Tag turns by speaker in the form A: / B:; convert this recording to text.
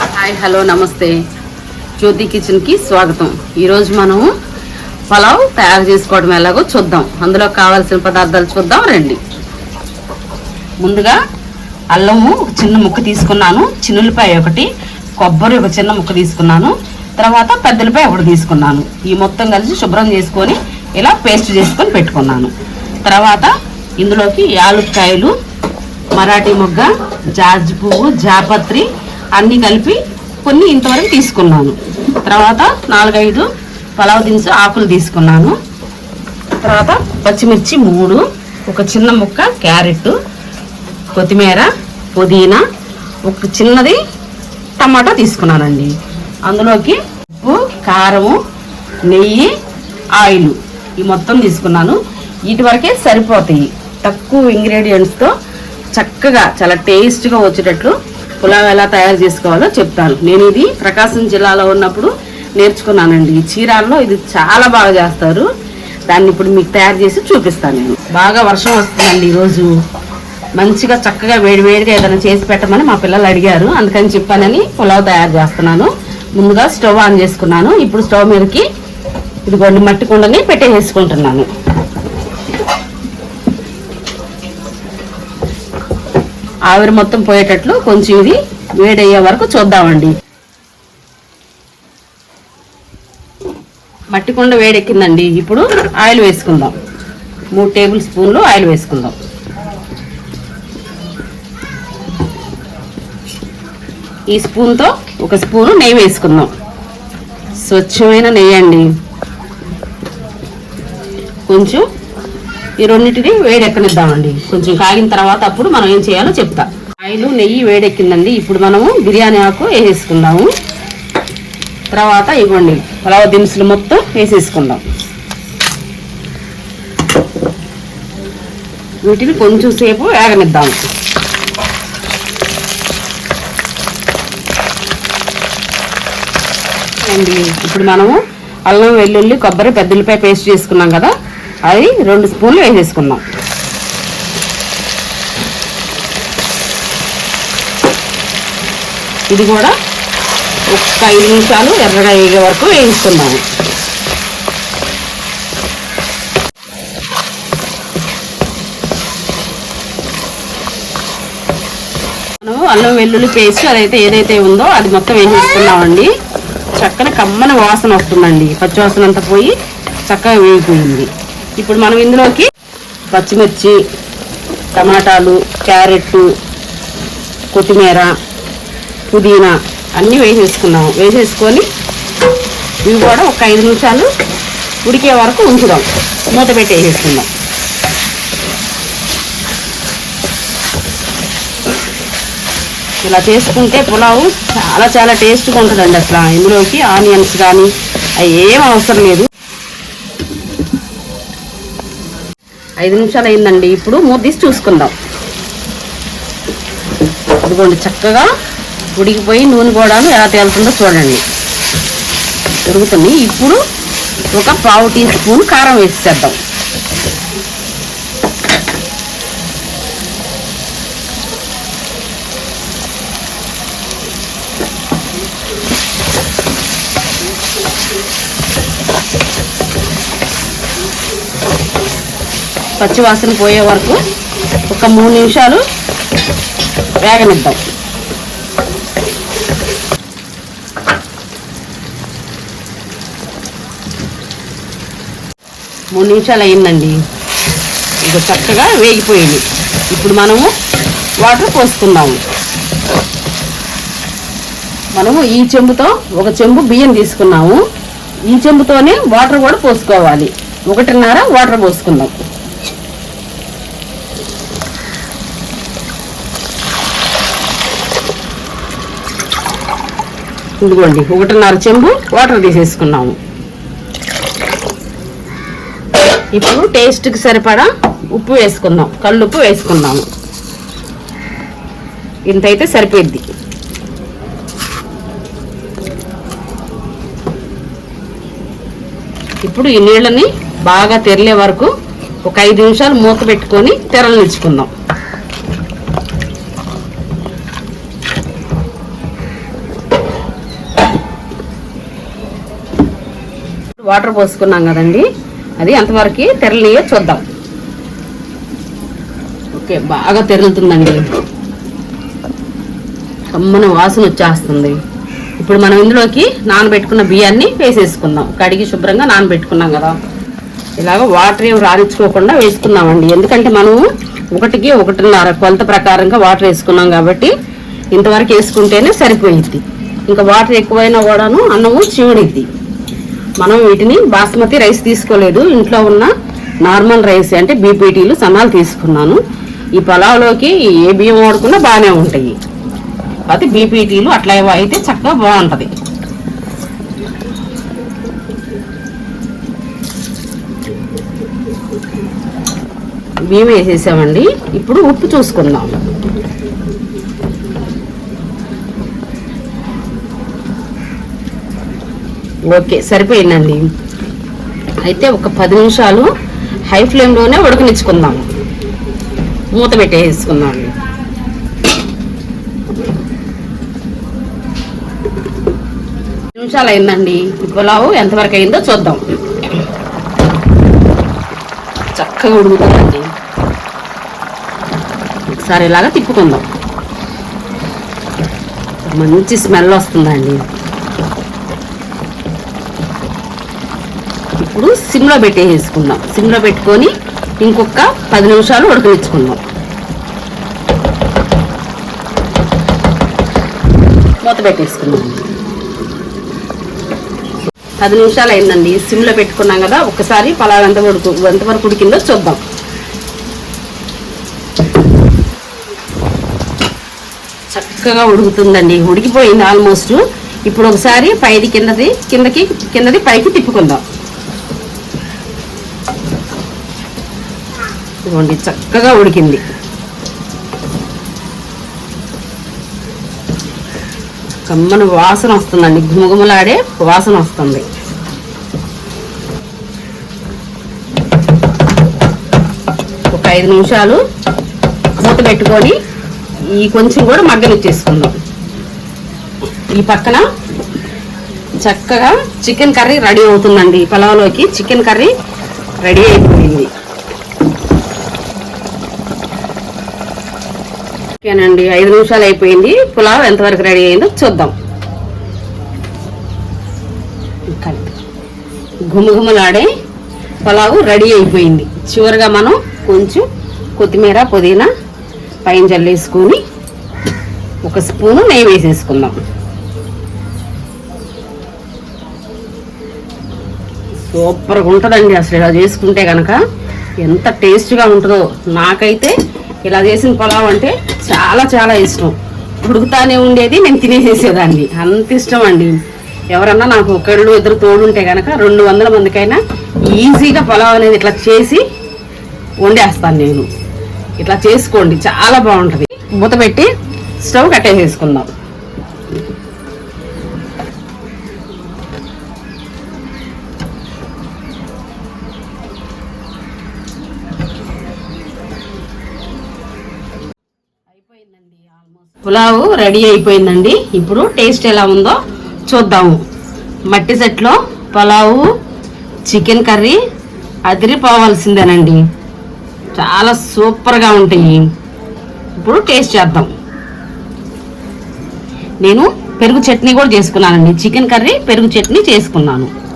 A: Hi hello నమస్తే. జ్యోతి కిచెన్కి స్వాగతం. ఈరోజు మనము పలావ్ తయారు చేసుకోవడం ఎలాగో చూద్దాం. అందులో కావాల్సిన పదార్థాలు చూద్దాం రండి. ముందుగా అల్లము ఒక చిన్న ముక్క తీసుకున్నాను. చిన్నులపాయ ఒకటి కొబ్బరి ఒక చిన్న ముక్క తీసుకున్నాను. తర్వాత పెద్దలపై ఒకటి తీసుకున్నాను. ఈ మొత్తం కలిసి శుభ్రం చేసుకొని ఇలా పేస్ట్ చేసుకొని పెట్టుకున్నాను. తర్వాత ఇందులోకి యాలుక్కాయలు మరాఠీ మొగ్గ జాజి పువ్వు జాపత్రి అన్నీ కలిపి కొన్ని ఇంతవరకు తీసుకున్నాను. తర్వాత నాలుగైదు పలావ్ దినుసు ఆకులు తీసుకున్నాను. తర్వాత పచ్చిమిర్చి మూడు ఒక చిన్న ముక్క క్యారెట్ కొత్తిమీర పుదీనా ఒక చిన్నది టమాటా తీసుకున్నానండి. అందులోకి ఉప్పు కారము నెయ్యి ఆయిల్ ఈ మొత్తం తీసుకున్నాను. వీటి వరకే సరిపోతాయి. తక్కువ ఇంగ్రీడియంట్స్తో చక్కగా చాలా టేస్ట్గా వచ్చేటట్లు పులావ్ ఎలా తయారు చేసుకోవాలో చెప్తాను. నేను ఇది ప్రకాశం జిల్లాలో ఉన్నప్పుడు నేర్చుకున్నానండి. ఈ చీరాల్లో ఇది చాలా బాగా చేస్తారు. దాన్ని ఇప్పుడు మీకు తయారు చేసి చూపిస్తాను నేను. బాగా వర్షం వస్తుందండి ఈరోజు. మంచిగా చక్కగా వేడివేడిగా ఏదైనా చేసి పెట్టమని మా పిల్లలు అడిగారు. అందుకని చెప్పానని పులావ్ తయారు చేస్తున్నాను. ముందుగా స్టవ్ ఆన్ చేసుకున్నాను. ఇప్పుడు స్టవ్ మీదకి ఇదిగోండి మట్టి కుండని పెట్టేసుకుంటున్నాను ఆవిరి మొత్తం పోయేటట్లు కొంచెం ఇది వేడయ్యే వరకు చూద్దామండి. మట్టి కుండ వేడెక్కిందండి. ఇప్పుడు ఆయిల్ వేసుకుందాం. మూడు టేబుల్ స్పూన్లు ఆయిల్ వేసుకుందాం. ఈ స్పూన్తో ఒక స్పూను నెయ్యి వేసుకుందాం. స్వచ్ఛమైన నెయ్యి అండి. కొంచెం ఈ రెండింటిని వేడెక్కనిద్దామండి. కొంచెం కాగిన తర్వాత అప్పుడు మనం ఏం చేయాలో చెప్తా. ఆయిల్ నెయ్యి వేడెక్కిందండి. ఇప్పుడు మనము బిర్యానీ ఆకు వేసేసుకుందాము. తర్వాత ఇవ్వండి. పలావ దినుసులు మొత్తం వేసేసుకుందాం. వీటిని కొంచెం సేపు వేగనిద్దాము. అండి ఇప్పుడు మనము అల్లం వెల్లుల్లి కొబ్బరి పెద్దలపై పేస్ట్ చేసుకున్నాం కదా. అది రెండు స్పూన్లు వేసేసుకున్నాం. ఇది కూడా ఒక ఐదు నిమిషాలు ఎర్రగా వేగే వరకు వేయించుకున్నాము మనం అల్లం వెల్లుల్లి పేస్ట్ అదైతే ఏదైతే ఉందో అది మొత్తం వేసేసుకున్నామండి. చక్కని కమ్మని వాసన వస్తుందండి. పచ్చి వాసన అంతా పోయి చక్కగా వేగిపోయింది. ఇప్పుడు మనం ఇందులోకి పచ్చిమిర్చి టమాటాలు క్యారెట్ కొత్తిమీర పుదీనా అన్నీ వేసేసుకున్నాము. వేసేసుకొని ఇవి కూడా ఒక ఐదు నిమిషాలు ఉడికే వరకు ఉంచుదాం. మూత పెట్టి వేసేసుకుందాం. ఇలా చేసుకుంటే పులావు చాలా చాలా టేస్ట్గా ఉంటుందండి అసలు. ఇందులోకి ఆనియన్స్ కానీ అవి ఏం అవసరం లేదు. ఐదు నిమిషాలు అయిందండి ఇప్పుడు మూత తీసి చూసుకుందాం. ఇదిగోండి చక్కగా ఉడికిపోయి నూనె కూడా ఎలా తేలుతుందో చూడండి. ఉడుకుతుంది. ఇప్పుడు ఒక పావు టీ స్పూన్ కారం వేసేద్దాం పచ్చి వాసన పోయే వరకు ఒక మూడు నిమిషాలు వేగనిద్దాం. మూడు నిమిషాలు అయిందండి. ఇక చక్కగా వేగిపోయింది. ఇప్పుడు మనము వాటర్ పోసుకుందాము. మనము ఈ చెంబుతో ఒక చెంబు బియ్యం తీసుకున్నాము. ఈ చెంబుతోనే వాటర్ కూడా పోసుకోవాలి. ఒకటిన్నర వాటర్ పోసుకుందాం. ఇదిగోండి ఒకటిన్నర చెంబు వాటర్ తీసేసుకున్నాము. ఇప్పుడు టేస్ట్కి సరిపడా ఉప్పు వేసుకుందాం కళ్ళుప్పు వేసుకుందాము ఇంతైతే సరిపోద్ది ఇప్పుడు ఈ నీళ్ళని బాగా తెరలే వరకు ఒక ఐదు నిమిషాలు మూత పెట్టుకొని తెరలనిచ్చుకుందాం వాటర్ పోసుకున్నాం కదండి. అది అంతవరకు తెరలియో చూద్దాం. ఓకే బాగా తెరులుతుందండి. కమ్మన వాసన వచ్చేస్తుంది. ఇప్పుడు మనం ఇందులోకి నానబెట్టుకున్న బియ్యాన్ని వేసేసుకుందాం. కడిగి శుభ్రంగా నానబెట్టుకున్నాం కదా. ఇలాగ వాటర్ ఏం రాణించుకోకుండా వేసుకున్నామండి. ఎందుకంటే మనము ఒకటికి ఒకటిన్నర కొలత ప్రకారంగా వాటర్ వేసుకున్నాం కాబట్టి ఇంతవరకు వేసుకుంటేనే సరిపోయిద్ది. ఇంకా వాటర్ ఎక్కువైనా కూడాను అన్నము చీవుడిద్ది. మనం వీటిని బాస్మతి రైస్ తీసుకోలేదు. ఇంట్లో ఉన్న నార్మల్ రైస్ అంటే బీపీటీలు సన్నాలు తీసుకున్నాను. ఈ పొలాల్లోకి ఏ బియ్యం వాడుకున్నా బాగానే ఉంటాయి. అయితే బీపీటీలు అట్లా అయితే చక్కగా బాగుంటుంది. బియ్యం వేసేసామండి. ఇప్పుడు ఉప్పు చూసుకుందాం. ఓకే సరిపోయిందండి. అయితే ఒక పది నిమిషాలు హై ఫ్లేమ్లోనే ఉడకనిచ్చుకుందాం. మూత పెట్టేసుకుందాం. అండి నిమిషాలు అయిందండి. పులావు ఎంతవరకు అయిందో చూద్దాం. చక్కగా ఉడుకుతుందండి. ఒకసారి ఇలాగా తిప్పుకుందాం. మంచి స్మెల్ వస్తుందండి. ఇప్పుడు సిమ్లో పెట్టేసుకుందాం సిమ్లో పెట్టుకొని ఇంకొక పది నిమిషాలు ఉడకనిచ్చుకుందాం. మూత పెట్టేసుకుందాం. పది నిమిషాలు అయిందండి సిమ్లో పెట్టుకున్నాం కదా ఒకసారి పలావ్ ఎంత ఉడుకు ఎంతవరకు ఉడికిందో చూద్దాం. చక్కగా ఉడుకుతుందండి. ఉడికిపోయింది ఆల్మోస్ట్. ఇప్పుడు ఒకసారి పైది కిందది కిందకి కిందది పైకి తిప్పుకుందాం. ఇదిగోండి చక్కగా ఉడికింది. కమ్మని వాసన వస్తుందండి. గుమగుమలాడే వాసన వస్తుంది. ఒక ఐదు నిమిషాలు మూత పెట్టుకొని ఈ కొంచెం కూడా మగ్గనిచ్చేసుకుందాం ఈ పక్కన చక్కగా చికెన్ కర్రీ రెడీ అవుతుందండి. పొలంలోకి చికెన్ కర్రీ రెడీ అయిపోయింది. ఓకేనండి ఐదు నిమిషాలు అయిపోయింది. పులావ్ ఎంతవరకు రెడీ అయిందో చూద్దాం. కలిపి. గుమగుమలాడే పులావు రెడీ అయిపోయింది. చివరిగా మనం కొంచెం కొత్తిమీర పుదీనా పైన జల్లేసుకొని ఒక స్పూను నెయ్యి వేసేసుకుందాం. సూపర్గా ఉంటుందండి అసలు ఇలా చేసుకుంటే కనుక ఎంత టేస్ట్గా ఉంటుందో నాకైతే ఇలా చేసిన పొలావ్ అంటే చాలా చాలా ఇష్టం. ఉడుకుతానే ఉండేది నేను తినేసేసేదాన్ని. అంత ఇష్టం అండి. ఎవరన్నా నాకు ఒకళ్ళు ఇద్దరు తోడుంటే కనుక రెండు వందల మందికైనా ఈజీగా పొలావ్ అనేది ఇట్లా చేసి వండేస్తాను నేను. ఇట్లా చేసుకోండి చాలా బాగుంటుంది. మూత పెట్టి స్టవ్ కట్టేసేసుకుందాం. పులావు రెడీ అయిపోయిందండి. ఇప్పుడు టేస్ట్ ఎలా ఉందో చూద్దాము. మట్టి సెట్లో పులావు చికెన్ కర్రీ అదిరిపోవాల్సిందేనండి. చాలా సూపర్గా ఉంటాయి. ఇప్పుడు టేస్ట్ చేద్దాం. నేను పెరుగు చట్నీ కూడా చేసుకున్నానండి. చికెన్ కర్రీ పెరుగు చట్నీ చేసుకున్నాను.